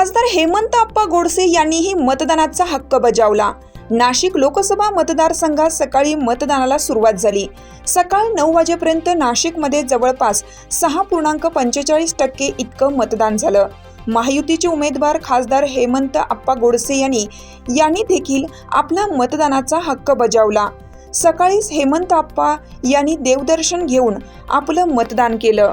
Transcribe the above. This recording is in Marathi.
खासदार हेमंत आप्पा गोडसे यांनीही मतदानाचा हक्क बजावला. नाशिक लोकसभा मतदारसंघात सकाळी मतदानाला सुरुवात झाली. सकाळी नऊ वाजेपर्यंत नाशिकमध्ये जवळपास सहा पूर्णांक पंचेचाळीस टक्के इतकं मतदान झालं. महायुतीचे उमेदवार खासदार हेमंत आप्पा गोडसे यांनी यांनी देखील आपला मतदानाचा हक्क बजावला. सकाळीच हेमंत आप्पा यांनी देवदर्शन घेऊन आपलं मतदान केलं.